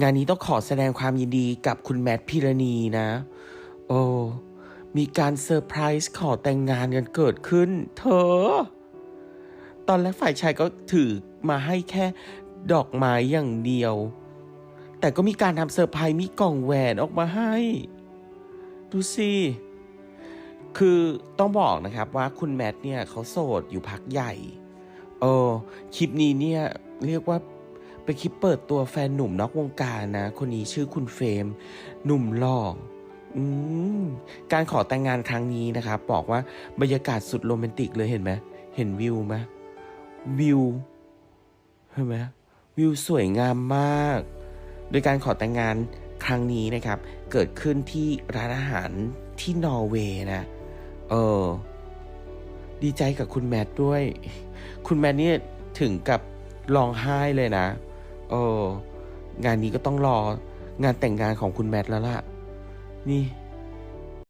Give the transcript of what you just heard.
งานนี้ต้องขอแสดงความยินดีกับคุณแมทพิรณีนะ โอ้มีการเซอร์ไพรส์ขอแต่งงานกันเกิดขึ้น เธอ ตอนแรกฝ่ายชายก็ถือมาให้แค่ดอกไม้อย่างเดียว แต่ก็มีการทำเซอร์ไพรส์มีกล่องแหวนออกมาให้ ดูสิคือต้องบอกนะครับว่าคุณแมทเนี่ยเขาโสดอยู่พักใหญ่ เออคลิปนี้เนี่ยเรียกว่า เป็นคลิปเปิดตัวแฟนหนุ่มนอกวงการนะ คนนี้ชื่อคุณเฟม หนุ่มหล่ออืมการขอแต่งงานครั้งนี้นะครับ บอกว่าบรรยากาศสุดโรแมนติกเลยเห็นไหมเห็นวิวไหมวิวเห็นไหมวิวสวยงามมาก โดยการขอแต่งงานครั้งนี้นะครับ เกิดขึ้นที่ร้านอาหารที่นอร์เวย์นะ เออ ดีใจกับคุณแมทด้วย คุณแมทเนี่ยถึงกับร้องไห้เลยนะ เออ งานนี้ก็ต้องรองานแต่งงานของคุณแมทแล้วล่ะ นี่